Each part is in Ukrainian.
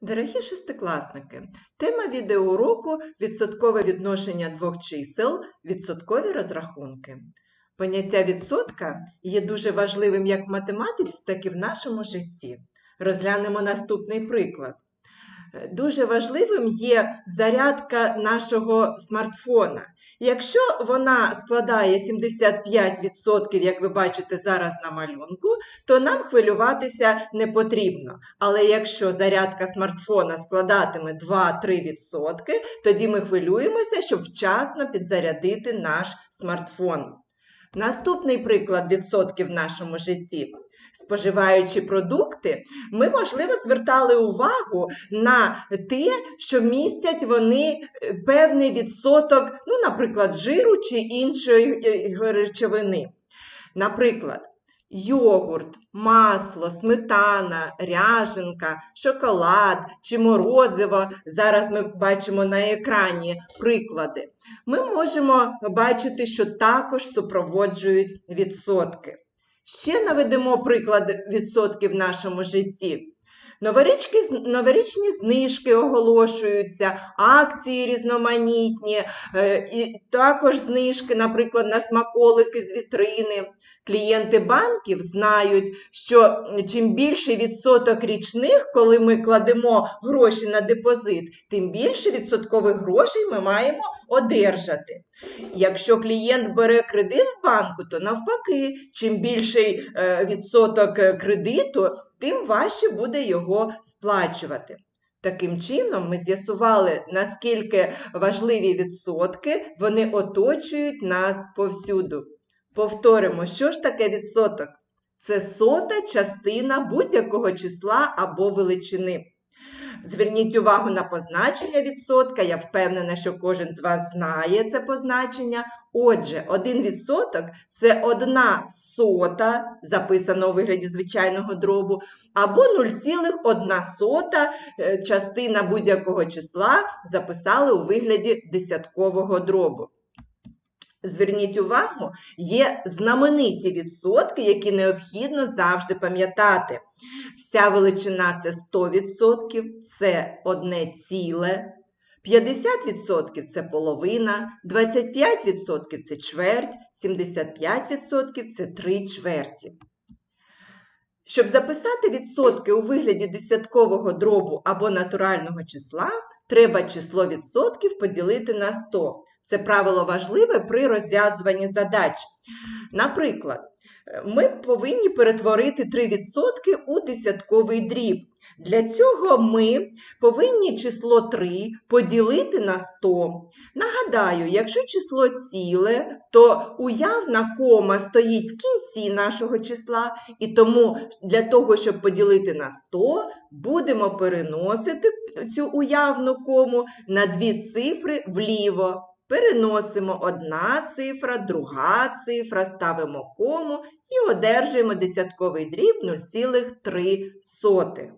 Дорогі шестикласники, тема відеоуроку відсоткове відношення двох чисел, відсоткові розрахунки. Поняття відсотка є дуже важливим як в математиці, так і в нашому житті. Розглянемо наступний приклад. Дуже важливим є зарядка нашого смартфона. Якщо вона складає 75%, як ви бачите зараз на малюнку, то нам хвилюватися не потрібно. Але якщо зарядка смартфона складатиме 2-3%, тоді ми хвилюємося, щоб вчасно підзарядити наш смартфон. Наступний приклад відсотків в нашому житті. Споживаючи продукти, ми, можливо, звертали увагу на те, що містять вони е, певний відсоток, ну, наприклад, жиру чи іншої е, речовини. Наприклад, йогурт, масло, сметана, ряженка, шоколад чи морозиво. Зараз ми бачимо на екрані приклади. Ми можемо бачити, що також супроводжують відсотки. Ще наведемо приклад відсотків в нашому житті. Новорічки, новорічні знижки оголошуються, акції різноманітні, е, і також знижки, наприклад, на смаколики з вітрини. Клієнти банків знають, що чим більший відсоток річних, коли ми кладемо гроші на депозит, тим більше відсоткових грошей ми маємо одержати. Якщо клієнт бере кредит в банку, то навпаки, чим більший е, відсоток е, кредиту, тим важче буде його сплачувати. Таким чином, ми з'ясували, наскільки важливі відсотки вони оточують нас повсюду. Повторимо, що ж таке відсоток? Це сота частина будь-якого числа або величини. Зверніть увагу на позначення відсотка. Я впевнена, що кожен з вас знає це позначення. Отже, 1% це одна сота, записано у вигляді звичайного дробу, або 0,1 е, частина будь-якого числа записали у вигляді десяткового дробу. Зверніть увагу, є знамениті відсотки, які необхідно завжди пам'ятати. Вся величина це 100%, це одне ціле, 50% це половина, 25% це чверть, 75% це три чверті. Щоб записати відсотки у вигляді десяткового дробу або натурального числа, треба число відсотків поділити на 100. Це правило важливе при розв'язуванні задач. Наприклад, ми повинні перетворити 3% у десятковий дріб. Для цього ми повинні число 3 поділити на 100. Нагадаю, якщо число ціле, то уявна кома стоїть в кінці нашого числа, і тому для того, щоб поділити на 100, будемо переносити цю уявну кому на дві цифри вліво. Переносимо одна цифра, друга цифра, ставимо кому і одержуємо десятковий дріб 0,3.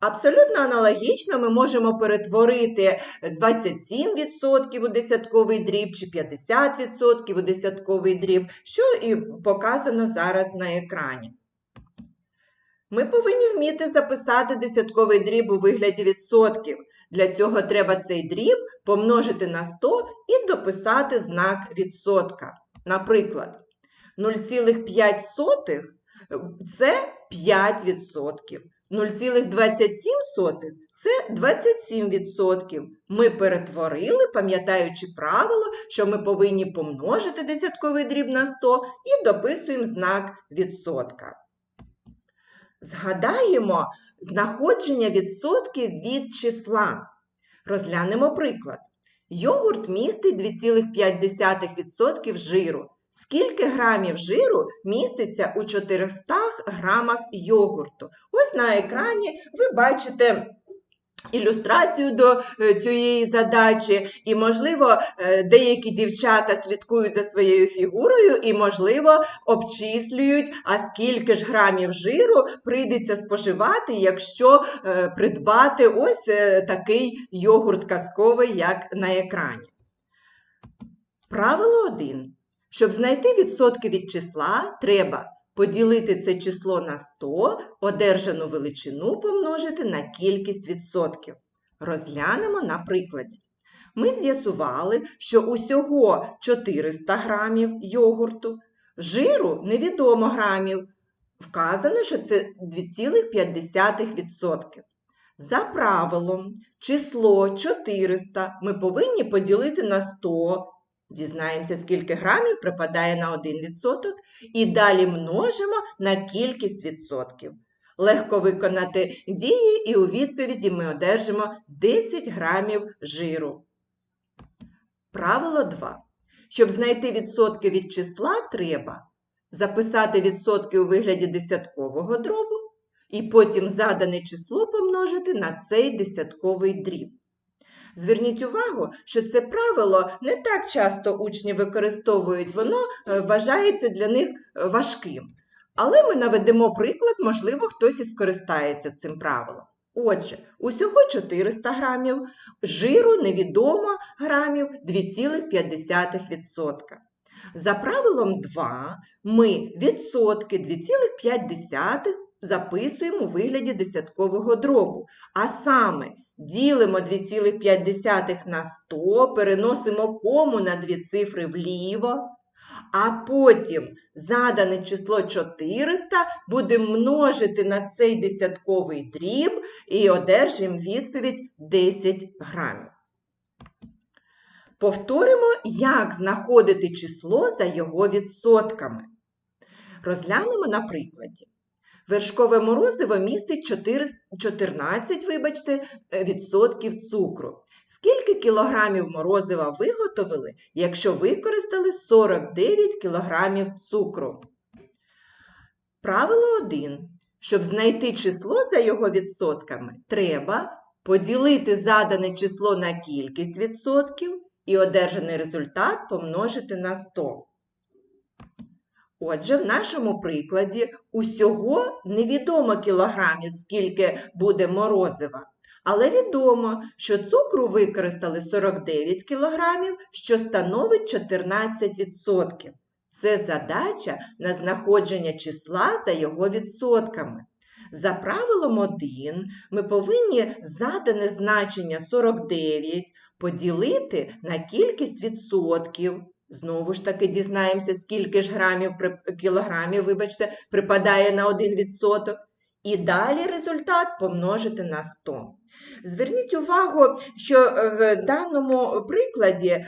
Абсолютно аналогічно ми можемо перетворити 27% у десятковий дріб чи 50% у десятковий дріб, що і показано зараз на екрані. Ми повинні вміти записати десятковий дріб у вигляді відсотків. Для цього треба цей дріб помножити на 100 і дописати знак відсотка. Наприклад, 0,5 це 5%. 0,27 це 27%. Ми перетворили, пам'ятаючи правило, що ми повинні помножити десятковий дріб на 100 і дописуємо знак відсотка. Згадаємо знаходження відсотків від числа. Розглянемо приклад. Йогурт містить 2,5% жиру. Скільки грамів жиру міститься у 400 грамах йогурту? Ось на екрані ви бачите ілюстрацію до е, цієї задачі, і, можливо, е, деякі дівчата слідкують за своєю фігурою і, можливо, обчислюють, а скільки ж грамів жиру прийдеться споживати, якщо е, придбати ось такий йогурт казковий, як на екрані. Правило 1. Щоб знайти відсотки від числа, треба поділити це число на 100, одержану величину помножити на кількість відсотків. Розглянемо на прикладі. Ми з'ясували, що усього 400 грамів йогурту, жиру невідомо грамів. Вказано, що це 2,5%. За правилом, число 400 ми повинні поділити на 100. Дізнаємося, скільки грамів припадає на 1%, і далі множимо на кількість відсотків. Легко виконати дії, і у відповіді ми одержимо 10 грамів жиру. Правило 2. Щоб знайти відсотки від числа, треба записати відсотки у вигляді десяткового дробу і потім задане число помножити на цей десятковий дріб. Зверніть увагу, що це правило не так часто учні використовують, воно е, вважається для них е, важким. Але ми наведемо приклад, можливо, хтось і скористається цим правилом. Отже, усього 400 грамів, жиру невідомо грамів 2,5%. За правилом 2 ми відсотки 2,5 записуємо у вигляді десяткового дробу, а саме ділимо 2,5 на 100, переносимо кому на дві цифри вліво, а потім задане число 400 будемо множити на цей десятковий дріб і одержимо відповідь 10 грамів. Повторимо, як знаходити число за його відсотками. Розглянемо на прикладі. Вершкове морозиво містить 4, 14 вибачте, відсотків цукру. Скільки кілограмів морозива виготовили, якщо використали 49 кілограмів цукру? Правило 1. Щоб знайти число за його відсотками, треба поділити задане число на кількість відсотків і одержаний результат помножити на 100. Отже, в нашому прикладі усього невідомо кілограмів, скільки буде морозива. Але відомо, що цукру використали 49 кілограмів, що становить 14%. Це задача на знаходження числа за його відсотками. За правилом 1 ми повинні задане значення 49 поділити на кількість відсотків. Знову ж таки дізнаємося, скільки ж грамів кілограмів, вибачте, припадає на 1%. І далі результат помножити на 100. Зверніть увагу, що в даному прикладі е,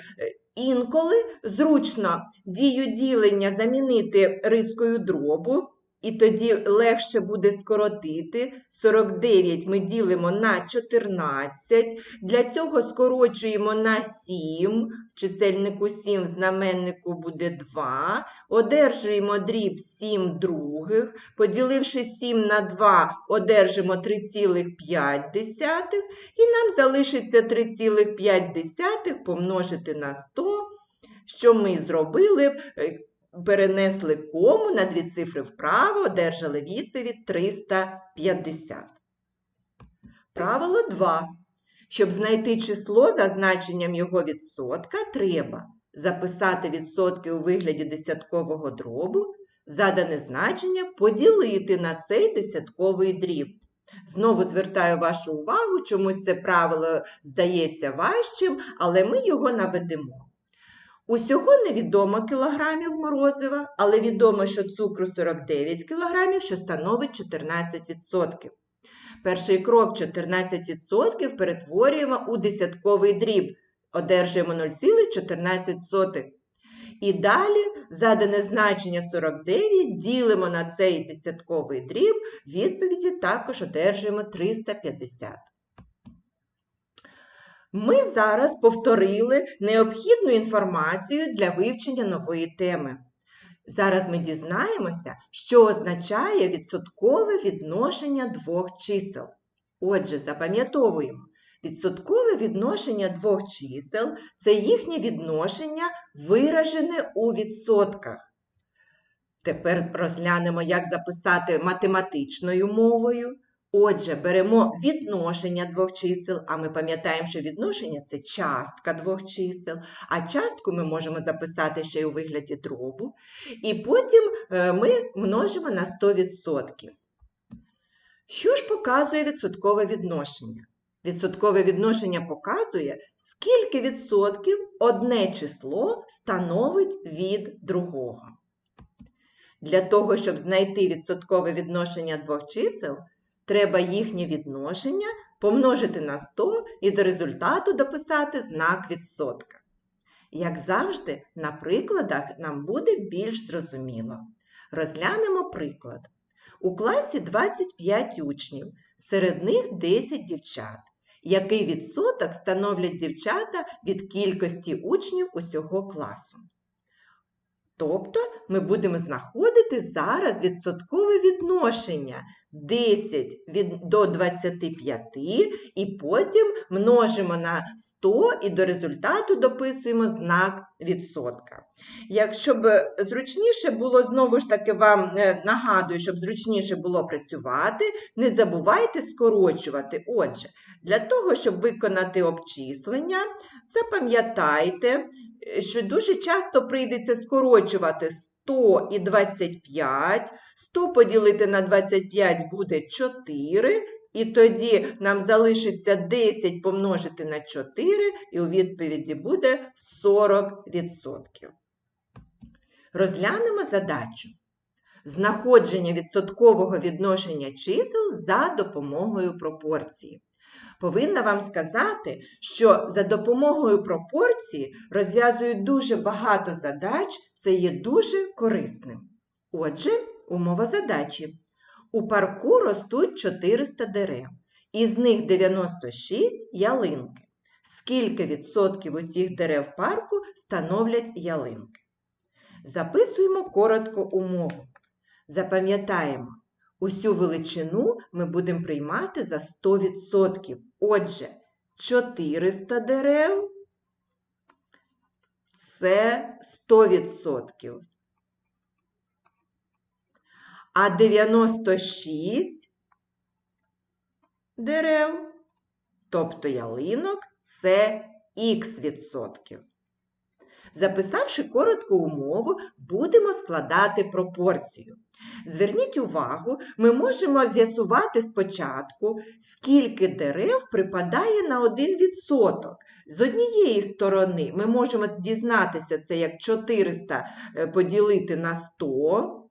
інколи зручно дію ділення замінити рискою дробу, і тоді легше буде скоротити. 49 ми ділимо на 14. Для цього скорочуємо на 7. В чисельнику 7 в знаменнику буде 2. Одержуємо дріб 7 других. Поділивши 7 на 2, одержимо 3,5. І нам залишиться 3,5 помножити на 100, що ми зробили перенесли кому на дві цифри вправо, одержали відповідь 350. Правило 2. Щоб знайти число за значенням його відсотка, треба записати відсотки у вигляді десяткового дробу, задане значення поділити на цей десятковий дріб. Знову звертаю вашу увагу, чомусь це правило здається важчим, але ми його наведемо. Усього невідомо кілограмів морозива, але відомо, що цукру 49 кілограмів, що становить 14%. Перший крок 14% перетворюємо у десятковий дріб, одержуємо 0,14. І далі задане значення 49 ділимо на цей десятковий дріб, відповіді також одержуємо 350. Ми зараз повторили необхідну інформацію для вивчення нової теми. Зараз ми дізнаємося, що означає відсоткове відношення двох чисел. Отже, запам'ятовуємо, відсоткове відношення двох чисел це їхнє відношення, виражене у відсотках. Тепер розглянемо, як записати математичною мовою. Отже, беремо відношення двох чисел, а ми пам'ятаємо, що відношення це частка двох чисел, а частку ми можемо записати ще й у вигляді дробу. І потім е, ми множимо на 100%. Що ж показує відсоткове відношення? Відсоткове відношення показує, скільки відсотків одне число становить від другого. Для того, щоб знайти відсоткове відношення двох чисел, треба їхнє відношення помножити на 100 і до результату дописати знак відсотка. Як завжди, на прикладах нам буде більш зрозуміло. Розглянемо приклад. У класі 25 учнів, серед них 10 дівчат. Який відсоток становлять дівчата від кількості учнів усього класу? Тобто ми будемо знаходити зараз відсоткове відношення 10 від, до 25 і потім множимо на 100 і до результату дописуємо знак відсотка. Якщо б зручніше було, знову ж таки вам е, нагадую, щоб зручніше було працювати, не забувайте скорочувати. Отже, для того, щоб виконати обчислення, запам'ятайте, е, що дуже часто прийдеться скорочувати 100 і 25. 100 поділити на 25 буде 4, і тоді нам залишиться 10 помножити на 4, і у відповіді буде 40%. Розглянемо задачу. Знаходження відсоткового відношення чисел за допомогою пропорції. Повинна вам сказати, що за допомогою пропорції розв'язують дуже багато задач, це є дуже корисним. Отже, умова задачі. У парку ростуть 400 дерев, із них 96 ялинки. Скільки відсотків усіх дерев парку становлять ялинки? Записуємо коротко умову. Запам'ятаємо, усю величину ми будемо приймати за 100%. Отже, 400 дерев це 100%. А 96 дерев, тобто ялинок, це х відсотків. Записавши коротку умову, будемо складати пропорцію. Зверніть увагу, ми можемо з'ясувати спочатку, скільки дерев припадає на 1%. З однієї сторони ми можемо дізнатися це як 400 е, поділити на 100.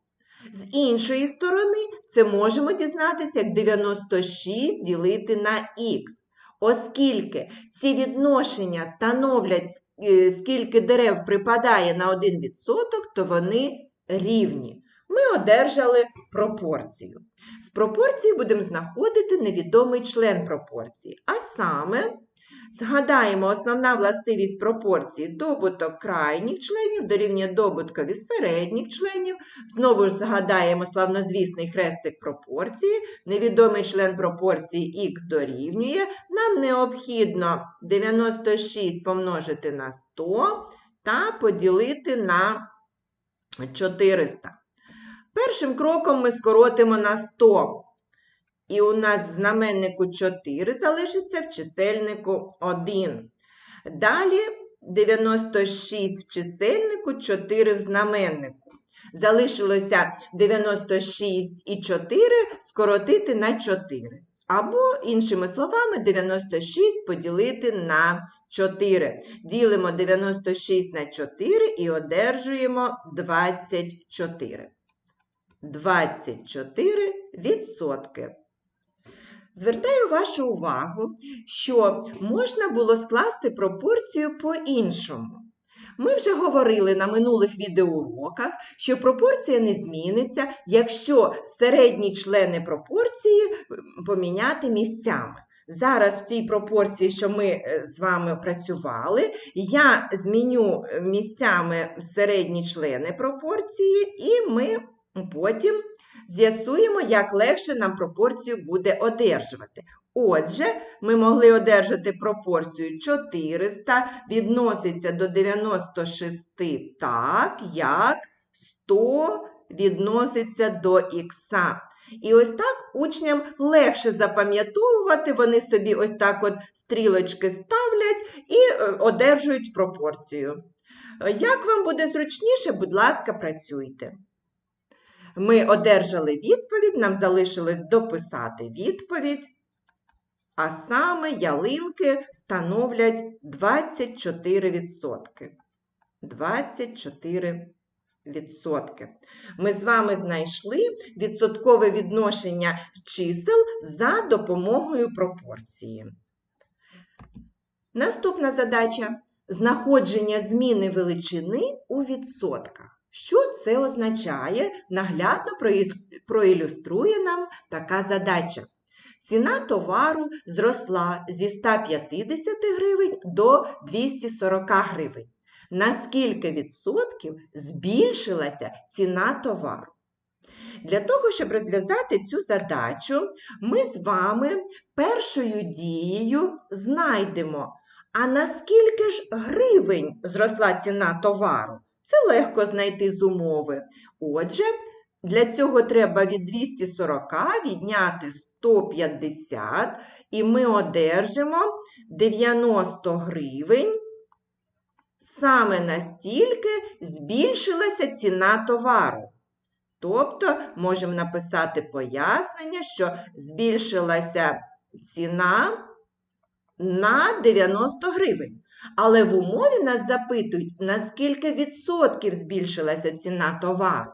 З іншої сторони, це можемо дізнатися як 96 ділити на х. Оскільки ці відношення становлять, скільки дерев припадає на 1%, то вони рівні. Ми одержали пропорцію. З пропорції будемо знаходити невідомий член пропорції. А саме, згадаємо основна властивість пропорції добуток крайніх членів дорівнює добуткові середніх членів. Знову ж згадаємо славнозвісний хрестик пропорції. Невідомий член пропорції х дорівнює. Нам необхідно 96 помножити на 100 та поділити на 400. Першим кроком ми скоротимо на 100. І у нас в знаменнику 4 залишиться в чисельнику 1. Далі 96 в чисельнику, 4 в знаменнику. Залишилося 96 і 4 скоротити на 4. Або, іншими словами, 96 поділити на 4. Ділимо 96 на 4 і одержуємо 24. 24 відсотки. Звертаю вашу увагу, що можна було скласти пропорцію по-іншому. Ми вже говорили на минулих відеоуроках, що пропорція не зміниться, якщо середні члени пропорції поміняти місцями. Зараз в цій пропорції, що ми е, з вами працювали, я зміню місцями середні члени пропорції, і ми потім з'ясуємо, як легше нам пропорцію буде одержувати. Отже, ми могли одержати пропорцію 400 відноситься до 96 так, як 100 відноситься до х. І ось так учням легше запам'ятовувати, вони собі ось так от стрілочки ставлять і е, одержують пропорцію. Е, Як вам буде зручніше, будь ласка, працюйте. Ми одержали відповідь, нам залишилось дописати відповідь, а саме ялинки становлять 24%. 24%. Ми з вами знайшли відсоткове відношення чисел за допомогою пропорції. Наступна задача знаходження зміни величини у відсотках. Що це означає? Наглядно проілюструє нам така задача. Ціна товару зросла зі 150 гривень до 240 гривень. На скільки відсотків збільшилася ціна товару? Для того, щоб розв'язати цю задачу, ми з вами першою дією знайдемо, а наскільки ж гривень зросла ціна товару? Це легко знайти з умови. Отже, для цього треба від 240 відняти 150, і ми одержимо 90 гривень. Саме настільки збільшилася ціна товару. Тобто можемо написати пояснення, що збільшилася ціна на 90 гривень. Але в умові нас запитують, наскільки відсотків збільшилася ціна товару.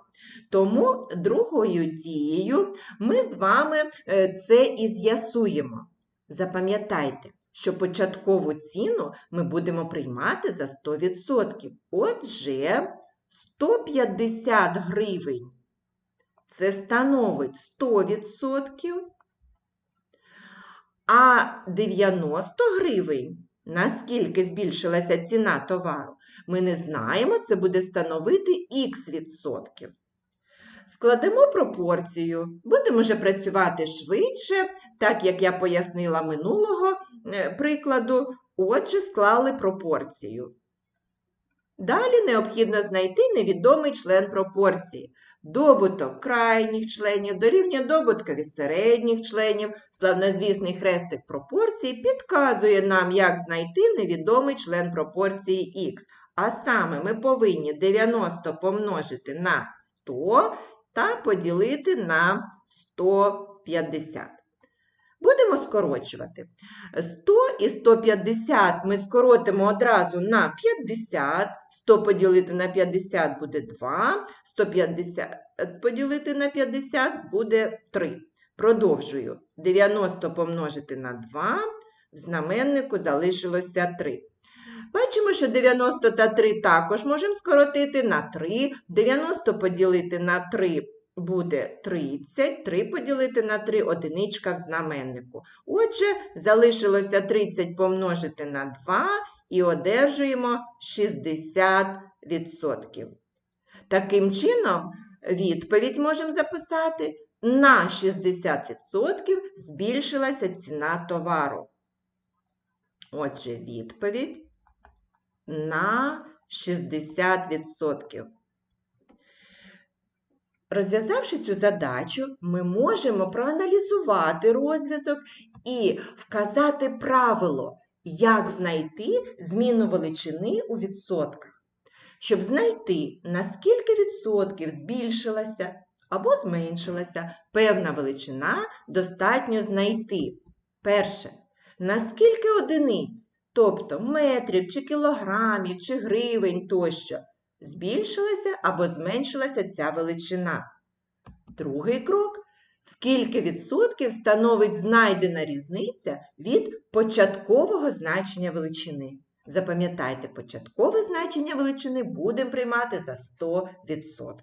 Тому другою дією ми з вами е, це і з'ясуємо. Запам'ятайте, що початкову ціну ми будемо приймати за 100%. Отже, 150 гривень це становить 100%, а 90 гривень, наскільки збільшилася ціна товару, ми не знаємо, це буде становити х відсотків. Складемо пропорцію, будемо вже працювати швидше, так як я пояснила минулого е, прикладу, отже, склали пропорцію. Далі необхідно знайти невідомий член пропорції. Добуток крайніх членів дорівнює добуткові середніх членів. Славнозвісний хрестик пропорції підказує нам, як знайти невідомий член пропорції х. А саме ми повинні 90 помножити на 100 та поділити на 150. Будемо скорочувати. 100 і 150 ми скоротимо одразу на 50. 100 поділити на 50 буде 2, 150 поділити на 50 буде 3. Продовжую. 90 помножити на 2, в знаменнику залишилося 3. Бачимо, що 90 та 3 також можемо скоротити на 3. 90 поділити на 3 буде 30. 3 поділити на 3 одиничка в знаменнику. Отже, залишилося 30 помножити на 2 і одержуємо 60%. Таким чином, відповідь можемо записати. На 60% збільшилася ціна товару. Отже, відповідь на 60%. Розв'язавши цю задачу, ми можемо проаналізувати розв'язок і вказати правило, як знайти зміну величини у відсотках. Щоб знайти, наскільки відсотків збільшилася або зменшилася певна величина, достатньо знайти. Перше, наскільки одиниць, тобто метрів, чи кілограмів, чи гривень тощо, збільшилася або зменшилася ця величина. Другий крок скільки відсотків становить знайдена різниця від початкового значення величини. Запам'ятайте, початкове значення величини будемо приймати за 100%.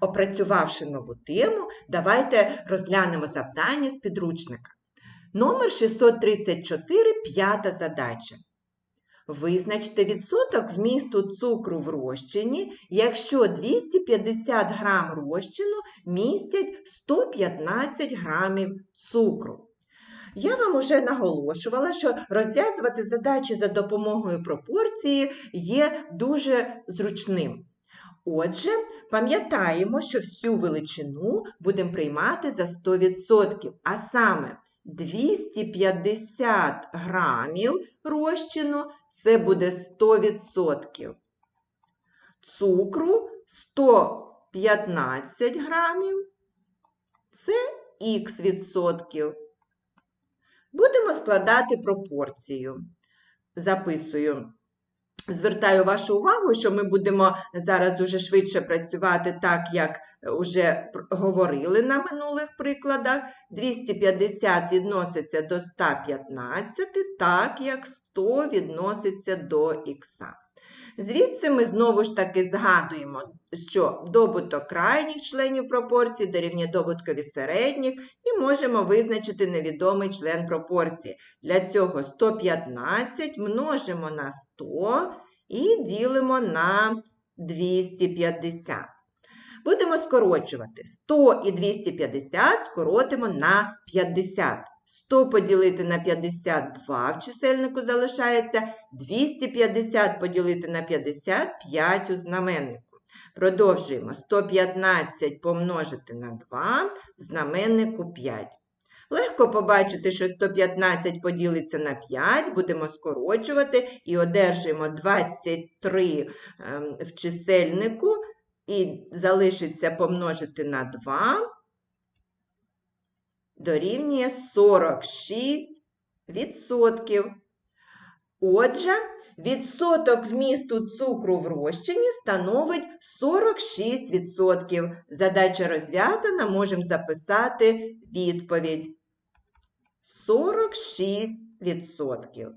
Опрацювавши нову тему, давайте розглянемо завдання з підручника. Номер 634, п'ята задача. Визначте відсоток вмісту цукру в розчині, якщо 250 грам розчину містять 115 грамів цукру. Я вам уже наголошувала, що розв'язувати задачі за допомогою пропорції є дуже зручним. Отже, пам'ятаємо, що всю величину будемо приймати за 100%, а саме 250 грамів розчину це буде 100%. Цукру 115 грамів це х відсотків. Будемо складати пропорцію. Записую. Звертаю вашу увагу, що ми будемо зараз дуже швидше працювати так, як вже говорили на минулих прикладах. 250 відноситься до 115, так як 100 відноситься до х. Звідси ми знову ж таки згадуємо, що добуток крайніх членів пропорції дорівнює добуткові середніх і можемо визначити невідомий член пропорції. Для цього 115 множимо на 100 і ділимо на 250. Будемо скорочувати. 100 і 250 скоротимо на 50. 100 поділити на 52 в чисельнику залишається, 250 поділити на 55 у знаменнику. Продовжуємо 115 помножити на 2 в знаменнику 5. Легко побачити, що 115 поділиться на 5, будемо скорочувати і одержуємо 23 ем, в чисельнику, і залишиться помножити на 2 дорівнює 46 відсотків. Отже, відсоток вмісту цукру в розчині становить 46%. Задача розв'язана, можемо записати відповідь. 46%.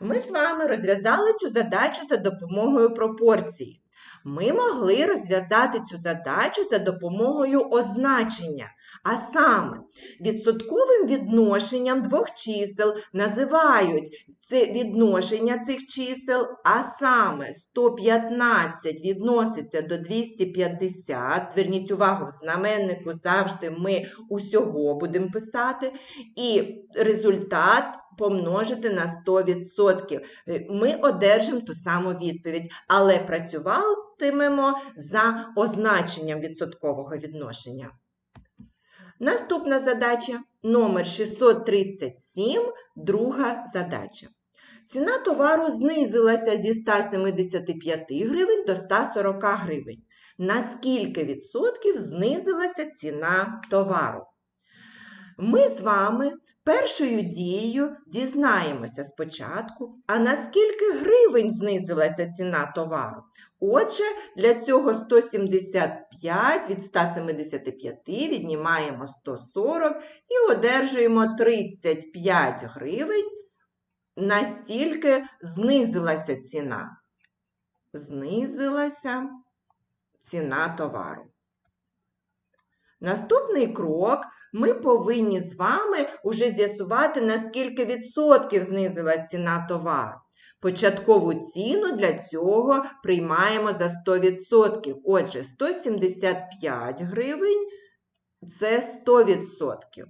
Ми з вами розв'язали цю задачу за допомогою пропорції. Ми могли розв'язати цю задачу за допомогою означення. А саме, відсотковим відношенням двох чисел називають це відношення цих чисел, а саме 115 відноситься до 250. Зверніть увагу, в знаменнику завжди ми усього будемо писати, і результат помножити на 100%. Ми одержимо ту саму відповідь, але працюватимемо за означенням відсоткового відношення. Наступна задача номер 637, друга задача. Ціна товару знизилася зі 175 гривень до 140 гривень. На скільки відсотків знизилася ціна товару? Ми з вами першою дією дізнаємося спочатку, а на скільки гривень знизилася ціна товару. Отже, для цього 175 від 175 віднімаємо 140 і одержуємо 35 гривень. Настільки знизилася ціна. Знизилася ціна товару. Наступний крок ми повинні з вами уже з'ясувати, наскільки відсотків знизилась ціна товару. Початкову ціну для цього приймаємо за 100%. Отже, 175 гривень це 100%.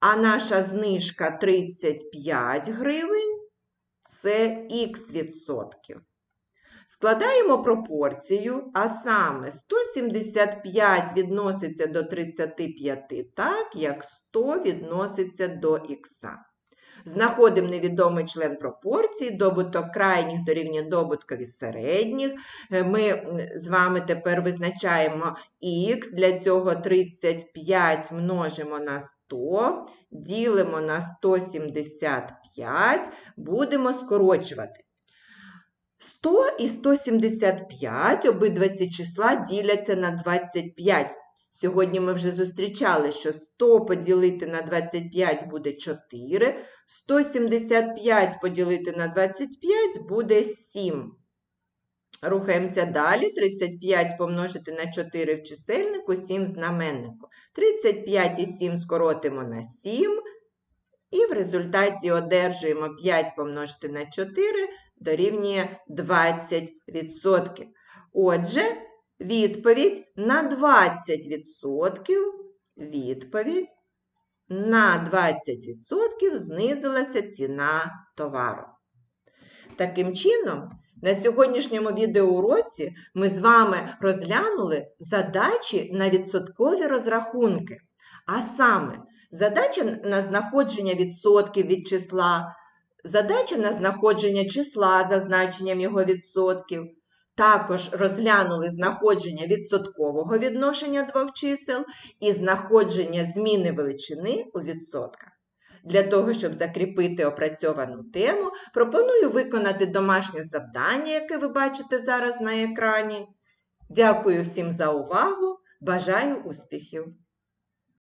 А наша знижка 35 гривень це х відсотків. Складаємо пропорцію, а саме 175 відноситься до 35, так як 100 відноситься до х. Знаходимо невідомий член пропорції, добуток крайніх дорівнює добуткові середніх. Е, ми з вами тепер визначаємо х, для цього 35 множимо на 100, ділимо на 175, будемо скорочувати. 100 і 175 обидва ці числа діляться на 25. Сьогодні ми вже зустрічали, що 100 поділити на 25 буде 4, 175 поділити на 25 буде 7. Рухаємося далі. 35 помножити на 4 в чисельнику, 7 в знаменнику. 35 і 7 скоротимо на 7. І в результаті одержуємо 5 помножити на 4 дорівнює 20%. Отже, відповідь на 20%. Відповідь на 20% знизилася ціна товару. Таким чином, На сьогоднішньому відеоуроці ми з вами розглянули задачі на відсоткові розрахунки. А саме, задача на знаходження відсотків від числа, задача на знаходження числа за значенням його відсотків. Також розглянули знаходження відсоткового відношення двох чисел і знаходження зміни величини у відсотках. Для того, щоб закріпити опрацьовану тему, пропоную виконати домашнє завдання, яке ви бачите зараз на екрані. Дякую всім за увагу! Бажаю успіхів!